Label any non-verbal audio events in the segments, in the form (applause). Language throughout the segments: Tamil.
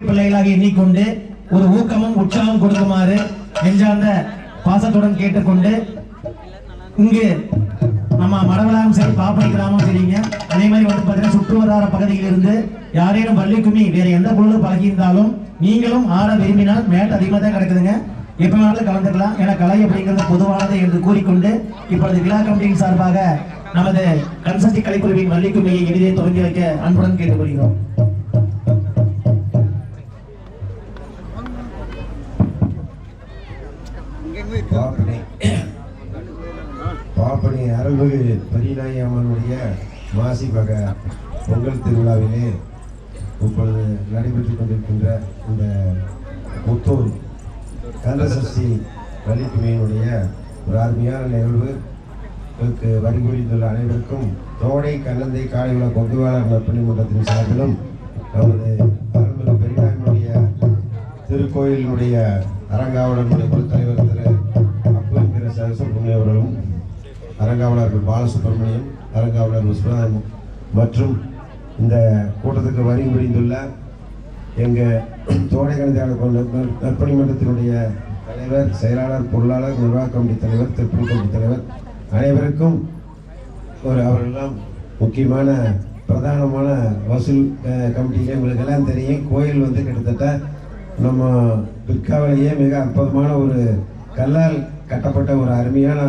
பிள்ளைகளாக எண்ணிக்கொண்டு ஒரு ஊக்கமும் உற்சாகம் கொடுக்குமாறு நெஞ்சார்ந்த பாசத்துடன் கேட்டுக்கொண்டு இங்கு நம்ம மடவளாகம் சரி பாப்பனை கிராமம் சரிங்க. அதே மாதிரி வந்து பார்த்தீங்கன்னா சுற்றுவட்டார பகுதியில் இருந்து யாரேனும் வள்ளிக்குமி வேற எந்த பொழுது பழகியிருந்தாலும் நீங்களும் ஆட விரும்பினால் மேட் அதிகமாக தான் கிடக்குதுங்க. எப்போ வேணாலும் கலந்துக்கலாம். ஏன்னா கலை அப்படிங்கிறது பொதுவானது என்று கூறிக்கொண்டு இப்பொழுது விழா கமிட்டியின் சார்பாக நமது கன்சஸ்டி கலைக்குழுவின் வள்ளிக்குமியை எளிதே துவங்கி வைக்க அன்புடன் கேட்டுக்கொள்கிறோம். பாப்பனை அருள்மிகு பரிநாயி அம்மனுடைய மாசி பக பொங்கல் திருவிழாவிலே இப்பொழுது நடைபெற்றுக் கொண்டிருக்கின்ற இந்த முத்தூர் கந்தசஷ்டி வள்ளிக்குமையினுடைய ஒரு அருமையான நிகழ்வு. இதற்கு வரிபுரிந்துள்ள அனைவருக்கும் தோடை கண்ணந்தை காலையுள்ள பொங்குவாளர் நற்பணி மன்றத்தின் சார்பிலும் நமது அருள்மிகு பெரியாரினுடைய திருக்கோயிலினுடைய அரங்காவலனுடைய பொதுத்தலைவர் திரு அப்பு என்கிற சரசுப்ரமணியம் அவர்களும் அரங்காவலர்கள் பாலசுப்ரமணியம் அரங்காவலர் விஸ்வநாதன் மற்றும் இந்த கூட்டத்துக்கு வரி புரிந்துள்ள எங்கள் தோடை கணிதாளர் நற்பணி மன்றத்தினுடைய தலைவர் செயலாளர் பொருளாளர் நிர்வாக கமிட்டி தலைவர் திருப்பணி கமிட்டி தலைவர் அனைவருக்கும் ஒரு அவர்களெல்லாம் முக்கியமான பிரதானமான வசூல் கமிட்டியிலே உங்களுக்கு எல்லாம் தெரியும். கோயில் வந்து கிட்டத்தட்ட நம்ம பிற்காவிலேயே மிக அற்புதமான ஒரு கல்லால் கட்டப்பட்ட ஒரு அருமையான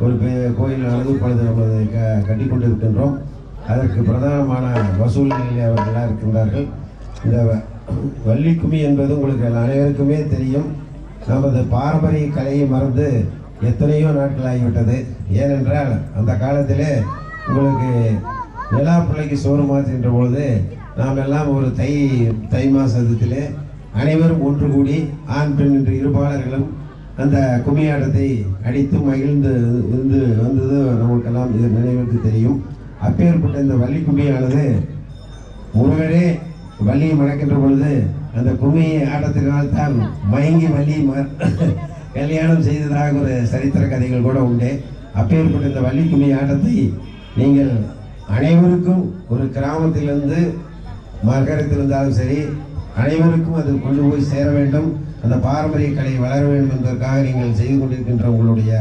ஒரு கோயில் அளவு நமது க கட்டி கொண்டிருக்கின்றோம் அதற்கு பிரதானமான வசூல் நிலையில் அவர்களாக இருக்கின்றார்கள். இந்த வ- வள்ளிக்குமி என்பது உங்களுக்கு அனைவருக்குமே தெரியும். நமது பாரம்பரிய கலையை மறந்து எத்தனையோ நாட்கள் ஆகிவிட்டது ஏனென்றால் அந்த காலத்திலே உங்களுக்கு நிலா பிள்ளைக்கு சோறு மாற்றுகின்ற பொழுது நாம் எல்லாம் ஒரு தை தை மாசத்திலே அனைவரும் ஒன்று கூடி ஆண் பெண் என்று இருபாளர்களும் அந்த கும்மியாட்டத்தை அடித்து மகிழ்ந்து இருந்து வந்தது நமக்கெல்லாம் இது நினைவுக்கு தெரியும். அப்பேற்பட்ட இந்த வள்ளி கும்மியானது முருகனே வள்ளியை மணக்கின்ற பொழுது அந்த கும்மி ஆட்டத்தினால் தான் மயங்கி வள்ளி ம- (laughs) கல்யாணம் செய்ததாக ஒரு சரித்திர கதைகள் கூட உண்டு. அப்பேற்பட்ட இந்த வள்ளி கும்மி ஆட்டத்தை நீங்கள் அனைவருக்கும் ஒரு கிராமத்திலிருந்து மகரத்தில் இருந்தாலும் சரி அனைவருக்கும் அது கொண்டு போய் சேர வேண்டும். அந்த பாரம்பரிய கலை வளர வேண்டும் என்பதற்காக நீங்கள் செய்து கொண்டிருக்கின்ற உங்களுடைய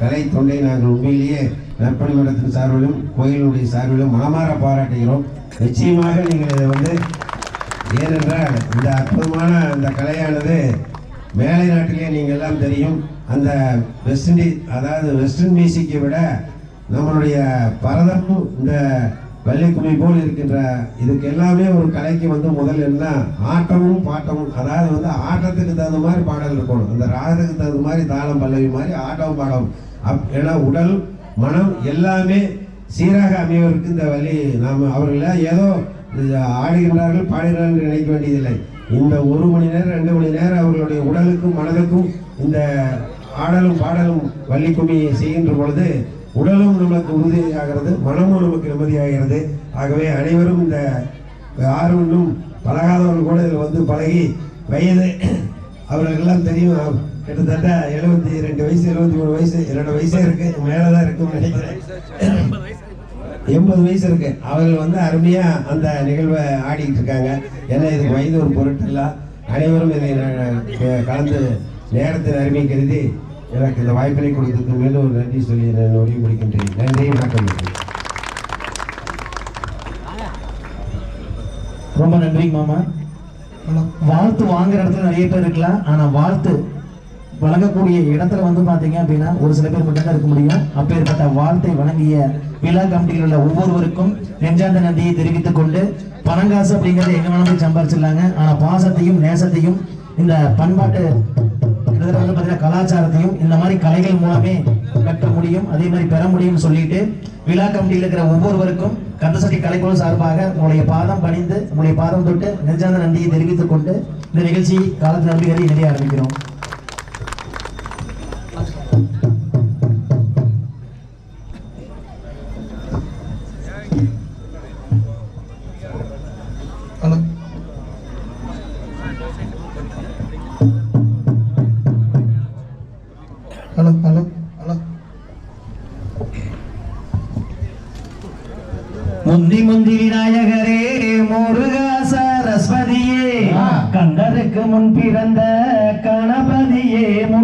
கலை தொண்டை நாங்கள் உண்மையிலேயே நற்பணி மன்றத்தின் சார்பிலும் கோயிலுடைய சார்பிலும் மனமாற பாராட்டுகிறோம். நிச்சயமாக நீங்கள் இதை வந்து ஏனென்றால் இந்த அற்புதமான அந்த கலையானது மேலை நாட்டிலே நீங்கள் எல்லாம் தெரியும். அந்த வெஸ்ட் இண்டீஸ் அதாவது வெஸ்டர்ன் மியூசிக்கை விட நம்மளுடைய பரதமும் இந்த வள்ளிக்கும்மி போல் இருக்கின்ற இதுக்கு எல்லாமே ஒரு கலைக்கு வந்து முதல் என்ன? ஆட்டமும் பாட்டமும். அதாவது வந்து ஆட்டத்துக்கு தகுந்த மாதிரி பாடல் இருக்கணும். அந்த ராகத்துக்கு தகுந்த மாதிரி தாளம் பல்லவி மாதிரி ஆட்டம் பாடம் அப் ஏன்னா உடல் மனம் எல்லாமே சீராக அமைவதற்கு இந்த வழி. நாம் அவர்கள ஏதோ ஆடுகின்றார்கள் பாடுகிறார்கள் நினைக்க வேண்டியதில்லை. இந்த ஒரு மணி நேரம் ரெண்டு மணி நேரம் அவர்களுடைய உடலுக்கும் மனதுக்கும் இந்த ஆடலும் பாடலும் வள்ளிக்குமி செய்கின்ற பொழுது உடலும் நமக்கு உறுதியாகிறது மனமும் நமக்கு நிம்மதியாகிறது. ஆகவே அனைவரும் இந்த யாரும் இன்னும் பழகாதவர்கள் கூட இதில் வந்து பழகி வயது அவர்களுக்கெல்லாம் தெரியும். கிட்டத்தட்ட எழுபத்தி ரெண்டு வயசு எழுபத்தி மூணு வயசு என்னோட வயசே இருக்கு. மேலே தான் இருக்கும்னு நினைக்கிறேன். எண்பது வயசு இருக்கு. அவர்கள் வந்து அருமையா அந்த நிகழ்வை ஆடிக்கிட்டு இருக்காங்க. ஏன்னா இதுக்கு வயது ஒரு பொருட்டு இல்லை. அனைவரும் இதை கலந்து நேரத்தின் அருமை கருதி எனக்கு இந்த வாய்ப்பினை கொடுத்ததுக்கு மேலும் ஒரு நன்றி சொல்லி நான் உரிய முடிக்கின்றேன். நன்றி வணக்கம். ரொம்ப நன்றி மாமா. வாழ்த்து வாங்குற இடத்துல நிறைய பேர் இருக்கலாம். ஆனால் வாழ்த்து வழங்கக்கூடிய இடத்துல வந்து பார்த்தீங்க அப்படின்னா ஒரு சில பேர் மட்டும் தான் இருக்க முடியும். அப்பேற்பட்ட வாழ்த்தை வழங்கிய விழா கமிட்டியில் உள்ள ஒவ்வொருவருக்கும் நெஞ்சாந்த நன்றியை தெரிவித்துக் கொண்டு பணங்காசு அப்படிங்கிறத எங்க வேணாலும் சம்பாரிச்சிடலாங்க. ஆனால் பாசத்தையும் நேசத்தையும் இந்த பண்பாட்டு கிட்டத்தட்ட வந்து பார்த்தீங்கன்னா கலாச்சாரத்தையும் இந்த மாதிரி கலைகள் மூலமே கற்க முடியும் அதே மாதிரி பெற முடியும்னு சொல்லிட்டு விழா கமிட்டியில் இருக்கிற ஒவ்வொருவருக்கும் கந்தசட்டி கலைக்குழு சார்பாக உங்களுடைய பாதம் பணிந்து உங்களுடைய பாதம் தொட்டு நெஞ்சாந்த நன்றியை தெரிவித்துக் கொண்டு இந்த நிகழ்ச்சி காலத்து நம்பிக்கையை நிறைய ஆரம்பிக்கிறோம். முந்தி முந்தி விநாயகரே முருகா சரஸ்வதியே. கண் கண்ணுக்கு முன் பிறந்த கணபதியே முன்னடவாய்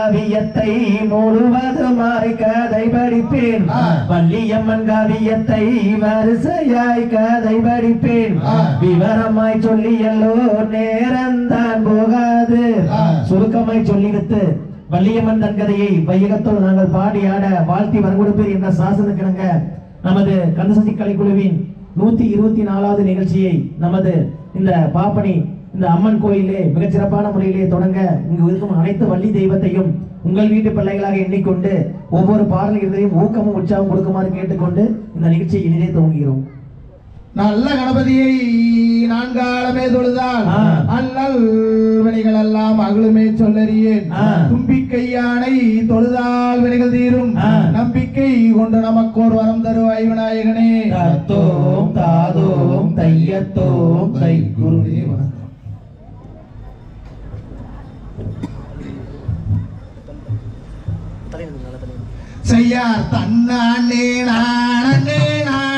காவியத்தை முழுவதுமாய் கதை படிப்பேன். வள்ளியம்மன் காவியத்தை வரிசையாய் கதை படிப்பேன். விவரமாய் சொல்லியல்லோ நேரம்தான் போகாது ஆ. சுருக்கமாய் சொல்லிவிட்டு வள்ளியம்மன் தன் கதையை வையகத்தோடு நாங்கள் பாடி ஆட வாழ்த்தி வரகொடுப்பீர் என்ற சாசனக்கிணங்க நமது கந்தசக்தி கலைக்குழுவின் நூத்தி இருபத்தி நாலாவது நிகழ்ச்சியை நமது இந்த பாப்பனி இந்த அம்மன் கோயிலே மிகச் சிறப்பான முறையிலே தொடங்க இங்கு இருக்கும் அனைத்து வள்ளி தெய்வத்தையும் உங்கள் வீட்டு பிள்ளைகளாக எண்ணிக்கொண்டு ஒவ்வொரு பாடல் இறுதியும் ஊக்கமும் உற்சாகம் கொடுக்குமாறு கேட்டுக்கொண்டு இந்த நிகழ்ச்சியை இனிதே துவங்குகிறோம் நல்ல கணபதியை நான்காலமே தொழுதால் ஆ. அல்லல் வினைகள் எல்லாம் அகலுமே சொல்லறியேன். தும்பிக்கை யானை தொழுதால் வினைகள் தீரும். நம்பிக்கை கொண்டு நமக்கோர் வரம் தருவாய் விநாயகனே தத்தோம் தாதோம் தையத்தோம் தை குருவே செய்யார் தன்னே நானே நான்.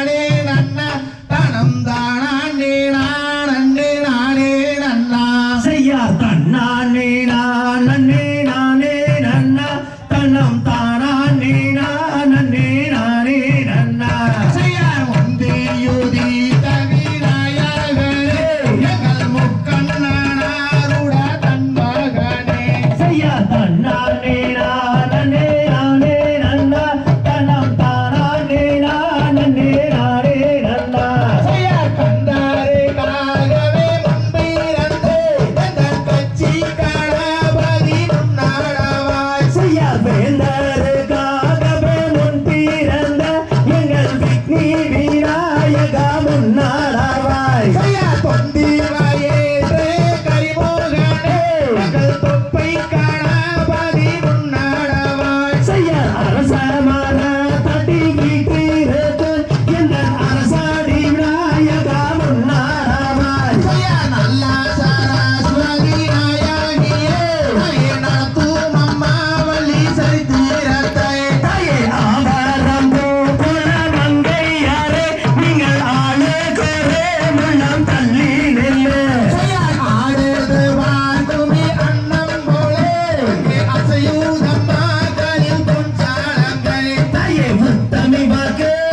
Good.